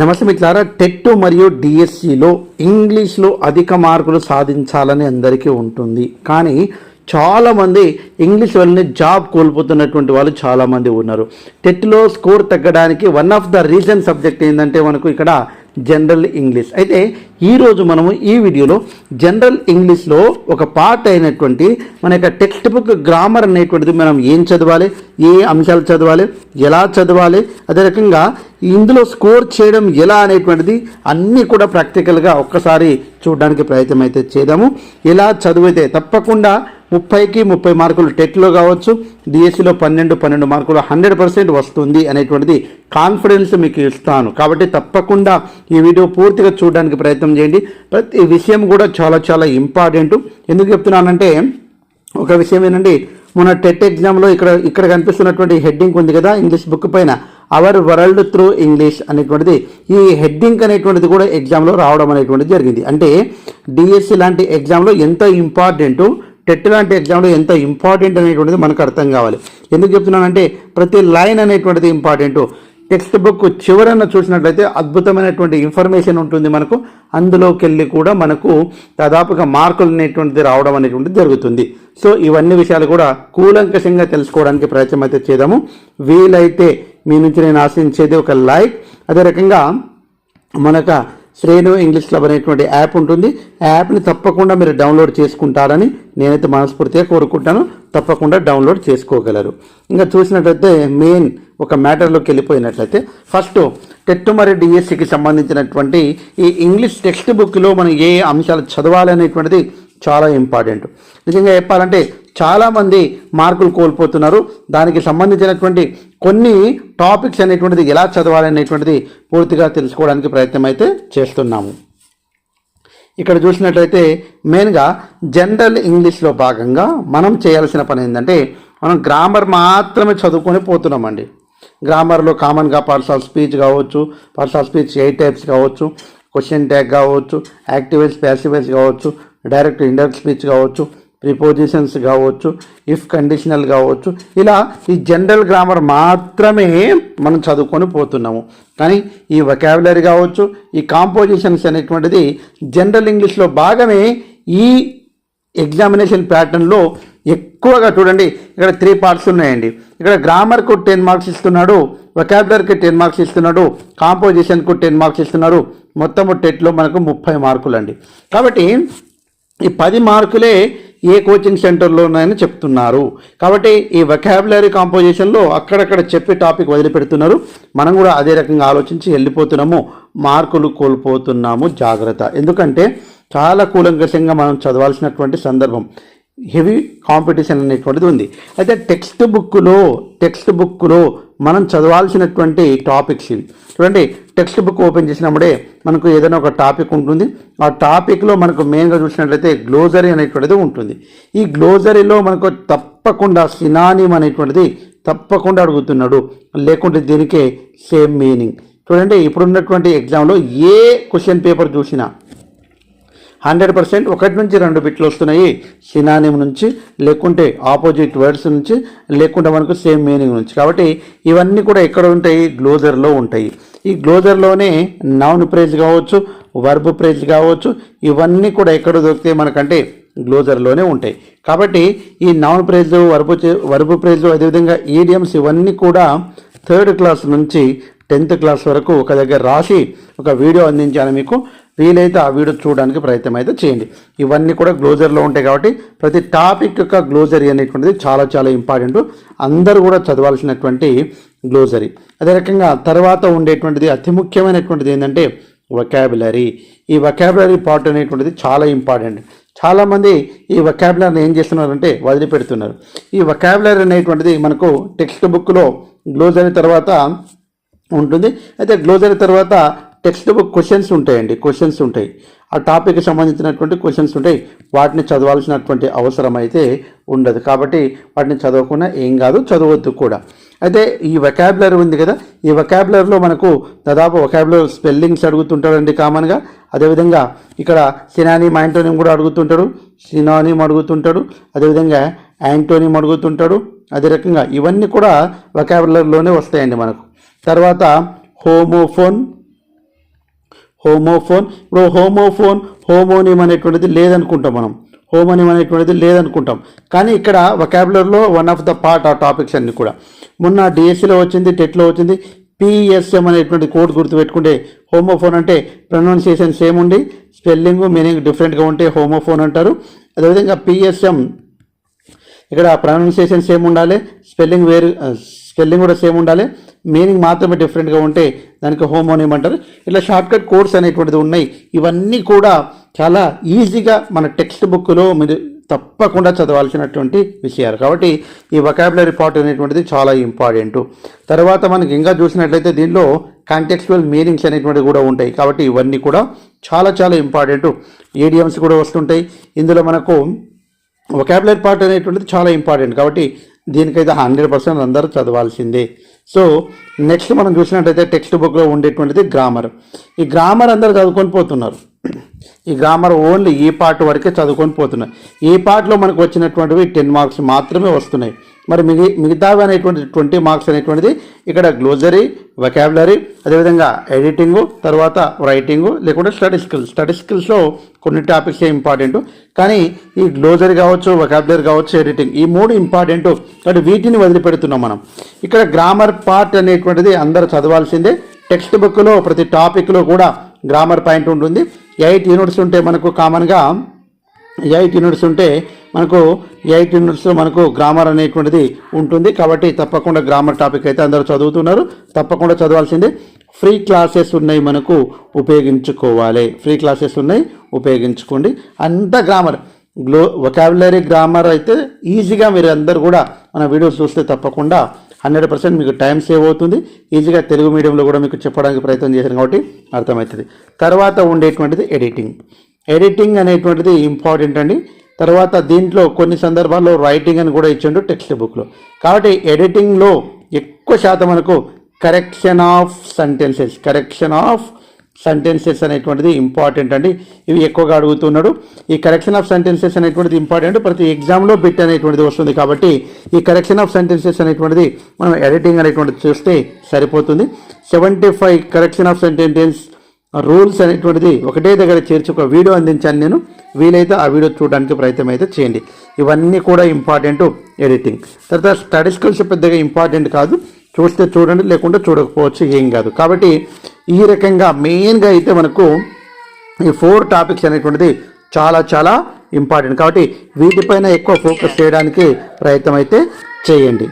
నమస్తే మిత్రులారా టెట్ మరియు డిఎస్సిలో ఇంగ్లీష్లో అధిక మార్కులు సాధించాలని అందరికీ ఉంటుంది. కానీ చాలామంది ఇంగ్లీష్ వల్లనే జాబ్ కోల్పోతున్నటువంటి వాళ్ళు చాలామంది ఉన్నారు. టెట్లో స్కోర్ తగ్గడానికి one of the reason subject ఏంటంటే మనకు ఇక్కడ జనరల్ ఇంగ్లీష్. అయితే ఈరోజు మనము ఈ వీడియోలో జనరల్ ఇంగ్లీష్లో ఒక పార్ట్ అయినటువంటి మన యొక్క టెక్స్ట్ బుక్ గ్రామర్ అనేటువంటిది మనం ఏం చదవాలి ఏ అంశాలు చదవాలి ఎలా చదవాలి అదే రకంగా ఇందులో స్కోర్ చేయడం ఎలా అనేటువంటిది అన్నీ కూడా ప్రాక్టికల్గా ఒక్కసారి చూడడానికి ప్రయత్నం అయితే చేద్దాము. ఎలా చదివితే తప్పకుండా ముప్పైకి ముప్పై మార్కులు టెట్లో కావచ్చు డిఎస్సిలో పన్నెండు పన్నెండు మార్కులు హండ్రెడ్ పర్సెంట్ వస్తుంది అనేటువంటిది కాన్ఫిడెన్స్ మీకు ఇస్తాను. కాబట్టి తప్పకుండా ఈ వీడియో పూర్తిగా చూడడానికి ప్రయత్నం చేయండి. ప్రతి విషయం కూడా చాలా చాలా ఇంపార్టెంట్ ఎందుకు చెప్తున్నానంటే ఒక విషయం ఏంటంటే మన టెట్ ఎగ్జామ్లో ఇక్కడ ఇక్కడ కనిపిస్తున్నటువంటి హెడ్డింగ్ ఉంది కదా ఇంగ్లీష్ బుక్ పైన అవర్ వరల్డ్ త్రూ ఇంగ్లీష్ అనేటువంటిది. ఈ హెడ్డింగ్ అనేటువంటిది కూడా ఎగ్జామ్లో రావడం అనేటువంటిది జరిగింది. అంటే డిఎస్సి లాంటి ఎగ్జామ్లో ఎంత ఇంపార్టెంట్ టెట్ లాంటి ఎగ్జామ్లో ఎంత ఇంపార్టెంట్ అనేటువంటిది మనకు అర్థం కావాలి. ఎందుకు చెప్తున్నానంటే ప్రతి లైన్ అనేటువంటిది ఇంపార్టెంట్. టెక్స్ట్ బుక్ చివరన చూసినట్లయితే అద్భుతమైనటువంటి ఇన్ఫర్మేషన్ ఉంటుంది మనకు. అందులోకి వెళ్ళి కూడా మనకు దాదాపుగా మార్కులు అనేటువంటిది రావడం అనేటువంటిది జరుగుతుంది. సో ఇవన్నీ విషయాలు కూడా కూలంకషంగా తెలుసుకోవడానికి ప్రయత్నం అయితే చేద్దాము. వీలైతే మీ నుంచి నేను ఆశించేది ఒక లైక్. అదే రకంగా మనక శ్రేణు ఇంగ్లీష్ క్లబ్ అనేటువంటి యాప్ ఉంటుంది. ఆ యాప్ని తప్పకుండా మీరు డౌన్లోడ్ చేసుకుంటారని నేనైతే మనస్ఫూర్తిగా కోరుకుంటాను. తప్పకుండా డౌన్లోడ్ చేసుకోగలరు. ఇంకా చూసినట్లయితే మెయిన్ ఒక మ్యాటర్లోకి వెళ్ళిపోయినట్లయితే ఫస్ట్ టెట్ మరియు డిఎస్సికి సంబంధించినటువంటి ఈ ఇంగ్లీష్ టెక్స్ట్ బుక్లో మనం ఏ అంశాలు చదవాలి అనేటువంటిది చాలా ఇంపార్టెంట్. నిజంగా చెప్పాలంటే చాలామంది మార్కులు కోల్పోతున్నారు. దానికి సంబంధించినటువంటి కొన్ని టాపిక్స్ అనేటువంటిది ఎలా చదవాలి అనేటువంటిది పూర్తిగా తెలుసుకోవడానికి ప్రయత్నం అయితే చేస్తున్నాము. ఇక్కడ చూసినట్లయితే మెయిన్గా జనరల్ ఇంగ్లీష్లో భాగంగా మనం చేయాల్సిన పని ఏంటంటే మనం గ్రామర్ మాత్రమే చదువుకొని పోతున్నామండి. గ్రామర్లో కామన్గా పార్ట్స్ ఆఫ్ స్పీచ్ కావచ్చు parts of speech eight types కావచ్చు క్వశ్చన్ ట్యాగ్ కావచ్చు యాక్టివేట్స్ ప్యాసివైజ్ కావచ్చు డైరెక్ట్ ఇండైరెక్ట్ స్పీచ్ కావచ్చు ప్రిపోజిషన్స్ కావచ్చు ఇఫ్ కండిషనల్ కావచ్చు ఇలా ఈ జనరల్ గ్రామర్ మాత్రమే మనం చదువుకొని పోతున్నాము. కానీ ఈ వొకాబులరీ కావచ్చు ఈ కాంపోజిషన్స్ అనేటువంటిది జనరల్ ఇంగ్లీష్లో భాగమే ఈ ఎగ్జామినేషన్ ప్యాటర్న్లో ఎక్కువగా చూడండి ఇక్కడ త్రీ పార్ట్స్ ఉన్నాయండి. ఇక్కడ గ్రామర్కు టెన్ మార్క్స్ ఇస్తున్నాడు వొకాబులర్కి టెన్ మార్క్స్ ఇస్తున్నాడు కాంపోజిషన్కు టెన్ మార్క్స్ ఇస్తున్నారు మొత్తము టెట్లో మనకు ముప్పై మార్కులు అండి కాబట్టి ఈ పది మార్కులే ఏ కోచింగ్ సెంటర్లో ఉన్నాయని చెప్తున్నారు. కాబట్టి ఈ వొకాబులరీ కాంపోజిషన్లో అక్కడక్కడ చెప్పే టాపిక్ వదిలిపెడుతున్నారు. మనం కూడా అదే రకంగా ఆలోచించి వెళ్ళిపోతున్నాము. మార్కులు కోల్పోతున్నాము. జాగ్రత్త. ఎందుకంటే చాలా కూలంకషంగా మనం చదవాల్సినటువంటి సందర్భం. హెవీ కాంపిటీషన్ అనేటువంటిది ఉంది. అయితే టెక్స్ట్ బుక్లో టెక్స్ట్ బుక్లో మనం చదవాల్సినటువంటి టాపిక్స్ ఇవి. చూడండి టెక్స్ట్ బుక్ ఓపెన్ చేసినప్పుడే మనకు ఏదైనా ఒక టాపిక్ ఉంటుంది. ఆ టాపిక్లో మనకు మెయిన్గా చూసినట్లయితే గ్లోజరీ అనేటువంటిది ఉంటుంది. ఈ గ్లోజరీలో మనకు తప్పకుండా సినానిమ్ అనేటువంటిది తప్పకుండా అడుగుతున్నాడు. లేకుంటే దీనికే సేమ్ మీనింగ్. చూడండి ఇప్పుడున్నటువంటి ఎగ్జామ్లో ఏ క్వశ్చన్ పేపర్ చూసినా హండ్రెడ్ పర్సెంట్ ఒకటి నుంచి రెండు బిట్లు వస్తున్నాయి. సినానిమ్ నుంచి లేకుంటే ఆపోజిట్ వర్డ్స్ నుంచి లేకుంటే మనకు సేమ్ మీనింగ్ నుంచి. కాబట్టి ఇవన్నీ కూడా ఎక్కడ ఉంటాయి? గ్లోజర్లో ఉంటాయి. ఈ గ్లోజర్లోనే నౌన్ ప్రైజ్ కావచ్చు వర్బ్ ప్రైజ్ కావచ్చు ఇవన్నీ కూడా ఎక్కడ దొరుకుతాయి మనకంటే గ్లోజర్లోనే ఉంటాయి. కాబట్టి ఈ noun phrase verb verb phrase అదేవిధంగా ఈడియమ్స్ ఇవన్నీ కూడా థర్డ్ క్లాస్ నుంచి టెన్త్ క్లాస్ వరకు ఒక దగ్గర రాసి ఒక వీడియో అందించాను మీకు. వీలైతే ఆ వీడియో చూడడానికి ప్రయత్నం అయితే చేయండి. ఇవన్నీ కూడా గ్లోజర్లో ఉంటాయి కాబట్టి ప్రతి టాపిక్ యొక్క గ్లోజరీ అనేటువంటిది చాలా చాలా ఇంపార్టెంట్. అందరూ కూడా చదవాల్సినటువంటి గ్లోజరీ. అదే రకంగా తర్వాత ఉండేటువంటిది అతి ముఖ్యమైనటువంటిది ఏంటంటే వొకాబులరీ ఈ వొకాబులరీ పార్ట్ అనేటువంటిది చాలా ఇంపార్టెంట్. చాలామంది ఈ వొకాబులరీని ఏం చేస్తున్నారంటే వదిలిపెడుతున్నారు. ఈ వొకాబులరీ అనేటువంటిది మనకు టెక్స్ట్ బుక్లో గ్లోజరీ తర్వాత ఉంటుంది. అయితే గ్లోజరీ తర్వాత టెక్స్ట్ బుక్ క్వశ్చన్స్ ఉంటాయండి క్వశ్చన్స్ ఉంటాయి. ఆ టాపిక్కి సంబంధించినటువంటి క్వశ్చన్స్ ఉంటాయి. వాటిని చదవాల్సినటువంటి అవసరం అయితే ఉండదు. కాబట్టి వాటిని చదవకుండా ఏం కాదు చదవద్దు కూడా. అయితే ఈ వెకాబులరీ ఉంది కదా ఈ వెకాబులరీలో మనకు దాదాపు వెకాబులర్ స్పెల్లింగ్స్ అడుగుతుంటాడండి కామన్గా. అదేవిధంగా ఇక్కడ సినానీ యాంటోనిమ్ కూడా అడుగుతుంటాడు. సినానిమ్ అడుగుతుంటాడు. అదేవిధంగా యాంటోనియం అడుగుతుంటాడు. అదే రకంగా ఇవన్నీ కూడా వెకాబులర్లోనే వస్తాయండి మనకు. తర్వాత హోమోఫోన్ హోమోఫోన్. ఇప్పుడు హోమోఫోన్ హోమోనియం అనేటువంటిది లేదనుకుంటాం మనం. హోమోనియం అనేటువంటిది లేదనుకుంటాం. కానీ ఇక్కడ వొకాబులర్లో వన్ ఆఫ్ ద పార్ట్ ఆ టాపిక్స్ అన్ని కూడా. మొన్న డిఎస్సిలో వచ్చింది టెట్లో వచ్చింది. పిఎస్ఎం అనేటువంటి కోడ్ గుర్తుపెట్టుకుంటే హోమోఫోన్ అంటే ప్రొనౌన్సియేషన్ సేమ్ ఉండి స్పెల్లింగ్ మీనింగ్ డిఫరెంట్గా ఉంటే హోమోఫోన్ అంటారు. అదేవిధంగా పిఎస్ఎం ఇక్కడ ప్రొనౌన్సియేషన్ సేమ్ ఉండాలి స్పెల్లింగ్ వేరు స్పెల్లింగ్ కూడా సేమ్ ఉండాలి. మీనింగ్ మాత్రమే డిఫరెంట్గా ఉంటే దానికి హోమోనియం అంటారు ఇట్లా షార్ట్కట్ కోడ్స్ అనేటువంటిది ఉన్నాయి. ఇవన్నీ కూడా చాలా ఈజీగా మన టెక్స్ట్ బుక్లో మీరు తప్పకుండా చదవాల్సినటువంటి విషయాలు. కాబట్టి ఈ వొకాబులరీ పార్ట్ అనేటువంటిది చాలా ఇంపార్టెంట్. తర్వాత మనకి ఇంకా చూసినట్లయితే దీనిలో కాంటెక్చువల్ మీనింగ్స్ అనేటువంటివి కూడా ఉంటాయి. కాబట్టి ఇవన్నీ కూడా చాలా చాలా ఇంపార్టెంట్. ఏడియమ్స్ కూడా వస్తుంటాయి. ఇందులో మనకు వొకాబులరీ పార్ట్ అనేటువంటిది చాలా ఇంపార్టెంట్. కాబట్టి దీనికైతే హండ్రెడ్ పర్సెంట్ అందరూ చదవాల్సిందే. సో నెక్స్ట్ మనం చూసినట్టయితే టెక్స్ట్ బుక్లో ఉండేటువంటిది గ్రామర్. ఈ గ్రామర్ అందరూ చదువుకొని పోతున్నారు. ఈ గ్రామర్ ఓన్లీ ఈ పార్ట్ వరకే చదువుకొని పోతున్నారు. ఈ పార్ట్లో మనకు వచ్చినటువంటివి టెన్ మార్క్స్ మాత్రమే వస్తున్నాయి. మరి మిగి మిగతావి అనేటువంటి ట్వంటీ మార్క్స్ అనేటువంటిది ఇక్కడ గ్లోజరీ వెకాబులరీ అదేవిధంగా ఎడిటింగు తర్వాత రైటింగు లేకుంటే స్టడీ స్కిల్స్ స్టడీ స్కిల్స్లో కొన్ని టాపిక్స్ ఇంపార్టెంట్ కానీ ఈ గ్లోజరీ కావచ్చు వెకాబులరీ కావచ్చు ఎడిటింగ్ ఈ మూడు ఇంపార్టెంట్ కాబట్టి వీటిని వదిలిపెడుతున్నాం మనం. ఇక్కడ గ్రామర్ పార్ట్ అనేటువంటిది అందరూ చదవాల్సిందే. టెక్స్ట్ బుక్లో ప్రతి టాపిక్లో కూడా గ్రామర్ పాయింట్ ఉంటుంది. ఎయిట్ యూనిట్స్ ఉంటే మనకు కామన్గా ఎయిట్ యూనిట్స్ ఉంటే మనకు ఎయిట్ యూనిట్స్లో మనకు గ్రామర్ అనేటువంటిది ఉంటుంది. కాబట్టి తప్పకుండా గ్రామర్ టాపిక్ అయితే అందరూ చదువుతున్నారు. తప్పకుండా చదవాల్సిందే. ఫ్రీ క్లాసెస్ ఉన్నాయి మనకు ఉపయోగించుకోవాలి. ఫ్రీ క్లాసెస్ ఉన్నాయి ఉపయోగించుకోండి. అంత గ్రామర్. గ్లో వొకాబులరీ గ్రామర్ అయితే ఈజీగా మీరు అందరు కూడా మన వీడియోస్ చూస్తే తప్పకుండా హండ్రెడ్ పర్సెంట్ మీకు టైం సేవ్ అవుతుంది. ఈజీగా తెలుగు మీడియంలో కూడా మీకు చెప్పడానికి ప్రయత్నం చేశాను కాబట్టి అర్థమవుతుంది. తర్వాత ఉండేటువంటిది ఎడిటింగ్. ఎడిటింగ్ అనేటువంటిది ఇంపార్టెంట్ అండి. తర్వాత దీంట్లో కొన్ని సందర్భాల్లో రైటింగ్ అని కూడా ఇచ్చిండు టెక్స్ట్ బుక్లో కాబట్టి ఎడిటింగ్లో ఎక్కువ శాతం మనకు correction of sentences correction of sentences అనేటువంటిది ఇంపార్టెంట్ అండి. ఇవి ఎక్కువగా అడుగుతున్నాడు. ఈ కరెక్షన్ ఆఫ్ సెంటెన్సెస్ అనేటువంటిది ఇంపార్టెంట్ ప్రతి ఎగ్జామ్లో బిట్ అనేటువంటిది వస్తుంది కాబట్టి ఈ కరెక్షన్ ఆఫ్ సెంటెన్సెస్ అనేటువంటిది మనం ఎడిటింగ్ అనేటువంటిది చూస్తే సరిపోతుంది. Seventy five correction of sentences rules అనేటువంటిది ఒకటే దగ్గర చేర్చి ఒక వీడియో అందించాను నేను. వీలైతే ఆ వీడియో చూడడానికి ప్రయత్నం అయితే చేయండి. ఇవన్నీ కూడా ఇంపార్టెంట్ ఎడిటింగ్ తర్వాత స్టడీ స్కిల్స్ పెద్దగా ఇంపార్టెంట్ కాదు. చూస్తే చూడండి లేకుంటే చూడకపోవచ్చు ఏం కాదు. కాబట్టి ఈ రకంగా మెయిన్గా అయితే మనకు ఈ ఫోర్ టాపిక్స్ అనేటువంటిది చాలా చాలా ఇంపార్టెంట్ కాబట్టి వీటిపైన ఎక్కువ ఫోకస్ చేయడానికి ప్రయత్నం అయితే చేయండి.